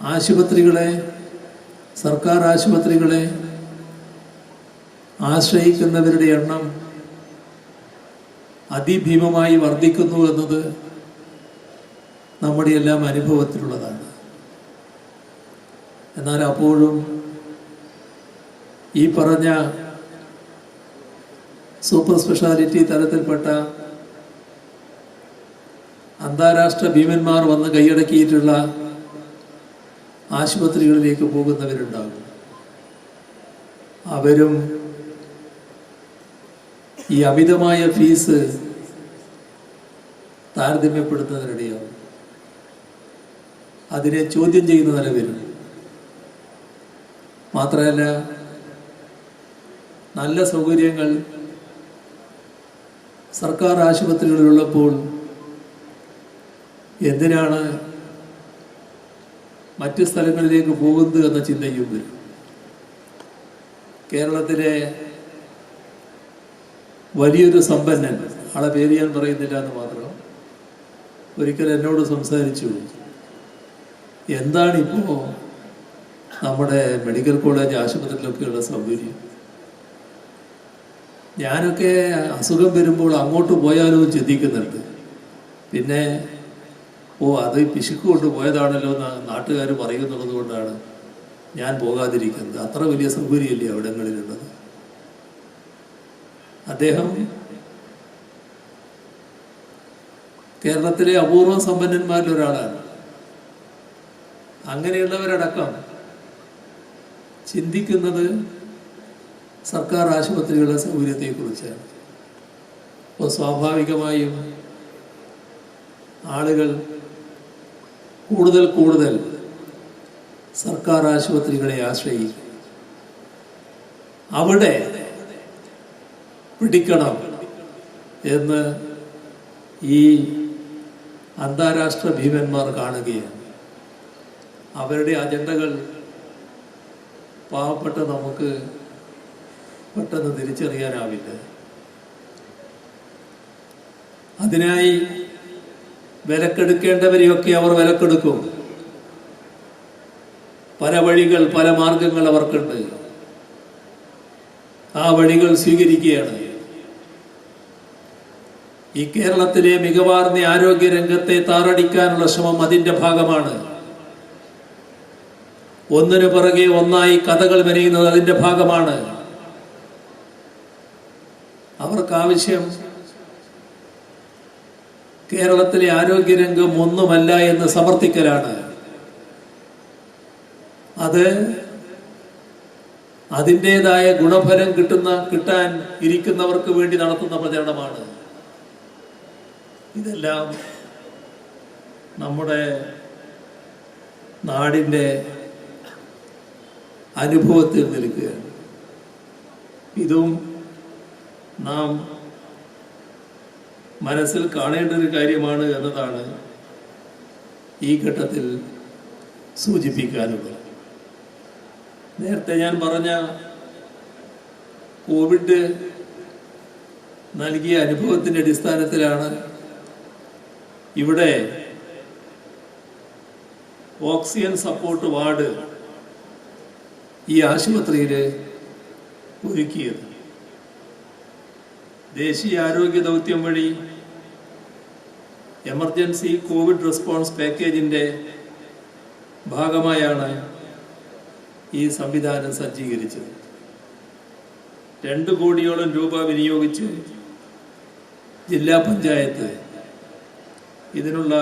ആശുപത്രികളെ സർക്കാർ ആശുപത്രികളെ ആശ്രയിക്കുന്നവരുടെ എണ്ണം അതിഭീമമായി വർദ്ധിക്കുന്നു എന്നത് നമ്മുടെ എല്ലാം അനുഭവത്തിലുള്ളതാണ്. എന്നാൽ അപ്പോഴും ഈ പറഞ്ഞ സൂപ്പർ സ്പെഷ്യാലിറ്റി തലത്തിൽപ്പെട്ട അന്താരാഷ്ട്ര ഭീമന്മാർ വന്ന് കൈയടക്കിയിട്ടുള്ള ആശുപത്രികളിലേക്ക് പോകുന്നവരുണ്ടാകും. അവരും ഈ അമിതമായ ഫീസ് താരതമ്യപ്പെടുത്തുന്നതിനിടയാവും അതിനെ ചോദ്യം ചെയ്യുന്ന നില മാത്രമല്ല നല്ല സൗകര്യങ്ങൾ സർക്കാർ ആശുപത്രികളിലുള്ളപ്പോൾ എന്തിനാണ് മറ്റ് സ്ഥലങ്ങളിലേക്ക് പോകുന്നത് എന്ന ചിന്തയും വരും കേരളത്തിലെ വലിയൊരു സമ്പന്നൻ ആളെ പേര് ഞാൻ പറയുന്നില്ല എന്ന് മാത്രം ഒരിക്കൽ എന്നോട് സംസാരിച്ചു എന്താണിപ്പോ നമ്മുടെ മെഡിക്കൽ കോളേജ് ആശുപത്രിയിലൊക്കെയുള്ള സൗകര്യം? ഞാനൊക്കെ അസുഖം വരുമ്പോൾ അങ്ങോട്ട് പോയാലോ ചിന്തിക്കുന്നുണ്ട്. പിന്നെ ഓ അത് പിശുക്ക് കൊണ്ട് പോയതാണല്ലോ എന്ന് നാട്ടുകാർ പറയുന്നുള്ളത് കൊണ്ടാണ് ഞാൻ പോകാതിരിക്കുന്നത്. അത്ര വലിയ സൗകര്യമല്ലേ അവിടങ്ങളിലുള്ളത്? അദ്ദേഹം കേരളത്തിലെ അപൂർവ സമ്പന്നന്മാരിൽ ഒരാളാണ്. അങ്ങനെയുള്ളവരടക്കം ചിന്തിക്കുന്നത് സർക്കാർ ആശുപത്രികളുടെ സൗകര്യത്തെക്കുറിച്ചാണ്. അപ്പോൾ സ്വാഭാവികമായും ആളുകൾ കൂടുതൽ കൂടുതൽ സർക്കാർ ആശുപത്രികളെ ആശ്രയിക്കും. അവിടെ പിടിക്കണം എന്ന് ഈ അന്താരാഷ്ട്ര ഭീമന്മാർ കാണുകയാണ്. അവരുടെ അജണ്ടകൾ പാവപ്പെട്ട നമുക്ക് പെട്ടെന്ന് തിരിച്ചറിയാനാവില്ല. അതിനായി വിലക്കെടുക്കേണ്ടവരെയൊക്കെ അവർ വിലക്കെടുക്കും. പല വഴികൾ പല മാർഗങ്ങൾ അവർക്കുണ്ട്. ആ വഴികൾ സ്വീകരിക്കുകയാണ്. ഈ കേരളത്തിലെ മികവാർന്ന ആരോഗ്യ രംഗത്തെ താറടിക്കാനുള്ള ശ്രമം അതിന്റെ ഭാഗമാണ്. ഒന്നിനു പിറകെ ഒന്നായി കഥകൾ മെനയുന്നത് അതിന്റെ ഭാഗമാണ്. അവർക്ക് ആവശ്യം കേരളത്തിലെ ആരോഗ്യരംഗം ഒന്നുമല്ല എന്ന് സമർത്ഥിക്കലാണ്. അത് അതിന്റെതായ ഗുണഫലം കിട്ടുന്ന കിട്ടാൻ ഇരിക്കുന്നവർക്ക് വേണ്ടി നടത്തുന്ന പ്രചരണമാണ്. ഇതെല്ലാം നമ്മുടെ നാടിന്റെ അനുഭവത്തിൽ നിൽക്കുകയാണ്. ഇതും നാം മനസ്സിൽ കാണേണ്ട ഒരു കാര്യമാണ് എന്നതാണ് ഈ ഘട്ടത്തിൽ സൂചിപ്പിക്കാനുള്ളത്. നേരത്തെ ഞാൻ പറഞ്ഞ കോവിഡ് നൽകിയ അനുഭവത്തിന്റെ അടിസ്ഥാനത്തിലാണ് ഇവിടെ ഓക്സിജൻ സപ്പോർട്ട് വാർഡ് ഈ ആശുപത്രിയിൽ ഒരുക്കിയത്. ദേശീയ ആരോഗ്യ ദൗത്യം വഴി എമർജൻസി കോവിഡ് റെസ്പോൺസ് പാക്കേജിന്റെ ഭാഗമായാണ് ഈ സംവിധാനം സജ്ജീകരിച്ചത്. രണ്ട് കോടിയോളം രൂപ വിനിയോഗിച്ച് ജില്ലാ പഞ്ചായത്ത് ഇതിനുള്ള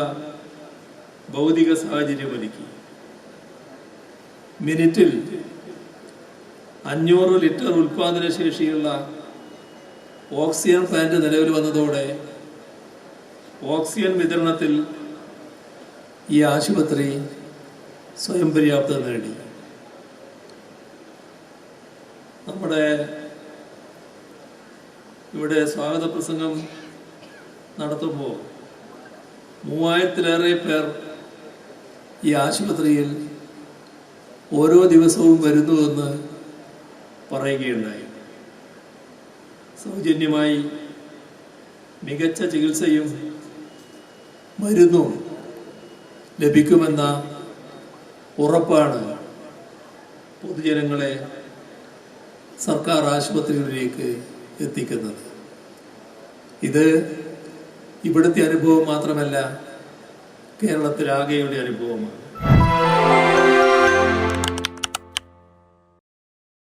ഭൗതിക സാഹചര്യം ഒരുക്കി. മിനിറ്റിൽ അഞ്ഞൂറ് ലിറ്റർ ഉൽപാദന ശേഷിയുള്ള ഓക്സിജൻ പ്ലാന്റ് നിലവിൽ വന്നതോടെ ഓക്സിജൻ വിതരണത്തിൽ ഈ ആശുപത്രി സ്വയം പര്യാപ്തത നേടി. നമ്മുടെ ഇവിടെ സ്വാഗത പ്രസംഗം നടത്തുമ്പോൾ മൂവായിരത്തിലേറെ പേർ ഈ ആശുപത്രിയിൽ ഓരോ ദിവസവും വരുന്നുവെന്ന് പറയുകയുണ്ടായി. സൗജന്യമായി മികച്ച ചികിത്സയും മരുന്നും ലഭിക്കുമെന്ന ഉറപ്പാണ് പൊതുജനങ്ങളെ സർക്കാർ ആശുപത്രികളിലേക്ക് എത്തിക്കുന്നത്. ഇത് ഇവിടുത്തെ അനുഭവം മാത്രമല്ല കേരളത്തിലാകെയുടെ അനുഭവമാണ്.